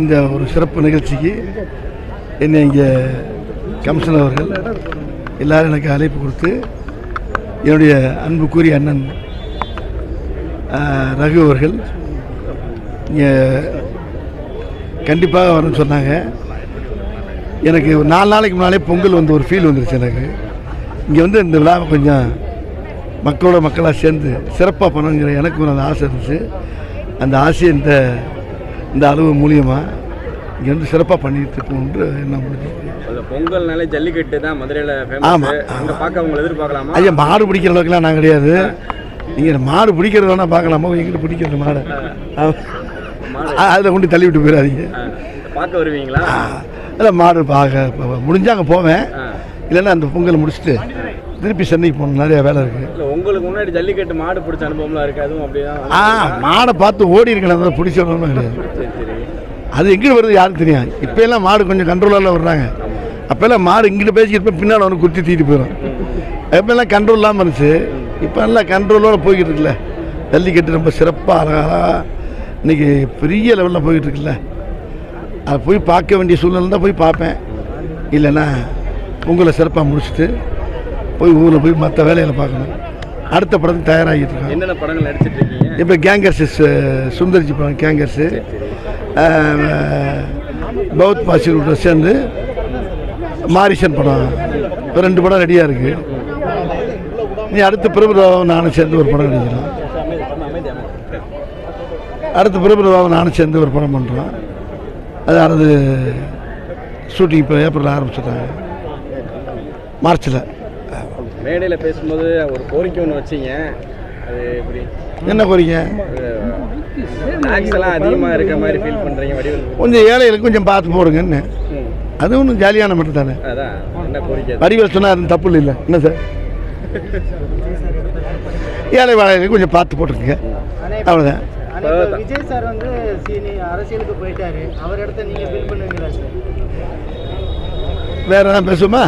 இந்த ஒரு சிறப்பு நிகழ்ச்சிக்கு என்னை இங்கே கமிஷனர் அவர்கள் எல்லாரும் எனக்கு அழைப்பு கொடுத்து என்னுடைய அன்புக்குரிய அண்ணன் ரகு அவர்கள் இங்கே கண்டிப்பாக வரணும்னு சொன்னாங்க. எனக்கு ஒரு நாலு நாளைக்கு முன்னாலே பொங்கல் வந்து ஒரு ஃபீல் வந்துருச்சு எனக்கு. இங்கே வந்து இந்த விழாவை கொஞ்சம் மக்களோட மக்களாக சேர்ந்து சிறப்பாக பண்ணணுங்கிற எனக்கு ஒரு அந்த ஆசை இருந்துச்சு. அந்த ஆசையை இந்த இந்த அளவு மூலியமாக இங்கே வந்து சிறப்பாக பண்ணிட்டு இருக்கணுன்ற எண்ணம் முடிஞ்சு பொங்கல்னாலே ஜல்லிக்கட்டு தான் மதுரையில் ஆமா, ஃபேமஸ் அங்கே பார்க்க அவங்களை எதிர்பார்க்கலாமா? ஐயா மாடு பிடிக்கிற அளவுக்குலாம் நான் கிடையாது. நீங்கள் மாடு பிடிக்கிறது வேணால் பார்க்கலாமா? எங்கிட்ட பிடிக்கிறது மாடு. அதில் கொண்டு தள்ளி விட்டு போயிடாதீங்க பார்க்க வருவீங்களா? அதில் மாடு பார்க்க முடிஞ்சா அங்கே போவேன். இல்லைன்னா அந்த பொங்கலை முடிச்சுட்டு திருப்பி சென்னைக்கு போகணும். நிறைய வேலை இருக்குது உங்களுக்கு முன்னாடி ஜல்லிக்கட்டு மாடு பிடிச்ச அனுபவம்லாம் இருக்கு. அதுவும் அப்படிதான். ஆ மாடை பார்த்து ஓடி இருக்கணும் அதை பிடிச்ச ஒன்றும் கிடையாது அது எங்கே வருது யாருக்கு தெரியும் இப்போ எல்லாம் மாடு கொஞ்சம் கண்ட்ரோலாக வர்றாங்க. அப்போல்லாம் மாடு இங்கிட்ட பேசிக்கிட்டு பின்னால் வந்து குத்தி தீட்டு போயிடும் எப்போல்லாம் கண்ட்ரோல் இல்லாமல் இருந்துச்சு. இப்போ எல்லாம் கண்ட்ரோலோடு போய்கிட்டு இருக்குல்ல. ஜல்லிக்கட்டு ரொம்ப சிறப்பாக அழகாக இன்னைக்கு பெரிய லெவலில் போய்கிட்டு இருக்குல்ல. அதை போய் பார்க்க வேண்டிய சூழ்நிலை தான் போய் பார்ப்பேன். இல்லைன்னா உங்களை சிறப்பாக முடிச்சுட்டு போய் ஊரில் போய் மற்ற வேலைகளை பார்க்கணும். அடுத்த படத்துக்கு தயாராகிட்டு இருக்கோம் என்னென்ன படங்கள் நடிச்சிட்டு இருக்கீங்க? இப்போ கேங்கர்ஸ் சுந்தரிச்சி படம் கேங்கர்ஸு பௌத் பாசிலோட சேர்ந்து மாரிசன் படம். இப்போ ரெண்டு படம் ரெடியாக இருக்குது நீ அடுத்த பிரபுராவும் நானும் சேர்ந்து ஒரு படம் நடிக்கிறோம். அடுத்த பிரபுராவும் நானும் சேர்ந்து ஒரு படம் பண்ணுறோம் அது அடுத்து ஷூட்டிங் இப்போ ஏப்ரல் ஆரம்பிச்சிட்டாங்க. மார்ச்சில் மேடையில் பேசும்போது ஒரு கோரிக்கை ஒன்று வச்சீங்க. அது எப்படி? என்ன கோரிங்க டாக்ஸ் எல்லாம் அதிகமாக இருக்க மாதிரி ஃபீல் பண்ணுறீங்க வடிவில்? கொஞ்சம் ஏழைகளுக்கு கொஞ்சம் பார்த்து போடுங்கன்னு. அது ஒன்றும் ஜாலியான மட்டும் தானே? அதான் என்ன கோரிக்கை? வடிவேல் சொன்னால் அது தப்பு இல்லை என்ன சார்? ஏழை வாழைகளுக்கு கொஞ்சம் பார்த்து போட்டுருங்க அவ்வளோதான் விஜய் சார் வந்து சீனி அரசியலுக்கு போயிட்டாரு. அவர் இடத்த நீங்க ஃபில் பண்ணுவீங்களா சார்? வேற எதாவது பேசுமா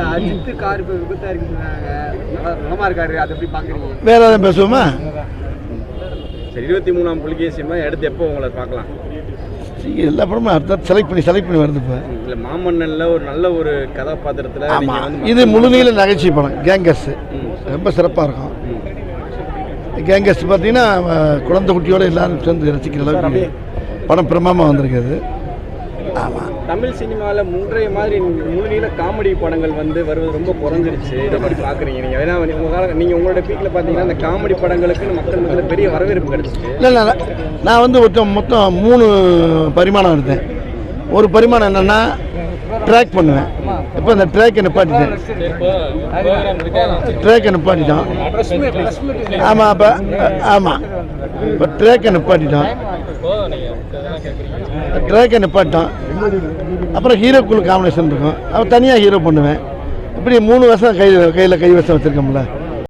இந்த அஜித் கார் இப்போ விபத்தா இருக்குறாங்க நலமா இருக்காரு அதை எப்படி பாக்குறீங்க? வேற எதாவது பேசுவோமா? சரி இருபத்தி மூணாம் புலிகேசியமா எடுத்து எப்போ உங்களை பார்க்கலாம்? எல்லா படமும் அடுத்த செலக்ட் பண்ணி செலக்ட் பண்ணி வருது இப்போ. இல்லை மாமன்னன்ல ஒரு நல்ல ஒரு கதாபாத்திரத்தில் ஆமாம் இது முழுநீள நகைச்சுவை படம் கேங்கர்ஸ் ம். ரொம்ப சிறப்பாக இருக்கும். ம். கேங்கர்ஸ் பார்த்தீங்கன்னா குழந்தை குட்டியோட எல்லாரும் சேர்ந்து ரசிக்கிற அளவுக்கு படம் பிரமாமாக வந்திருக்குது. ஆமாம் தமிழ் சினிமாவில் முன்றைய மாதிரி முழுநீள காமெடி படங்கள் வந்து வருவது ரொம்ப குறைஞ்சிருச்சு. இதை பற்றி பார்க்குறீங்க நீங்கள் ஏன்னா உங்கள் கால நீங்கள் உங்களோட பீக்கில் பார்த்தீங்கன்னா அந்த காமெடி படங்களுக்கு மக்கள் மத்தியில் பெரிய வரவேற்பு கிடைச்சிச்சு. இல்லை இல்லை நான் வந்து மொத்தம் மொத்தம் மூணு பரிமாணம் எடுத்தேன். ஒரு பரிமாணம் என்னென்னா ட்ராக் பண்ணுவேன். இப்போ அந்த ட்ராக்கை நிப்பாட்டிட்டேன். ட்ராக்கை நிப்பாட்டிட்டோம். ஆமாம் அப்போ ஆமாம் இப்போ ட்ராக்கை நிப்பாட்டிட்டோம். ட்ராக்கை நிப்பாட்டிட்டோம் அப்புறம் ஹீரோக்குள்ள காம்பினேஷன் இருக்கும். அவன் தனியாக ஹீரோ பண்ணுவேன். இப்படி மூணு வருஷம் கை கையில் கை வசம் வச்சுருக்கோம்ல.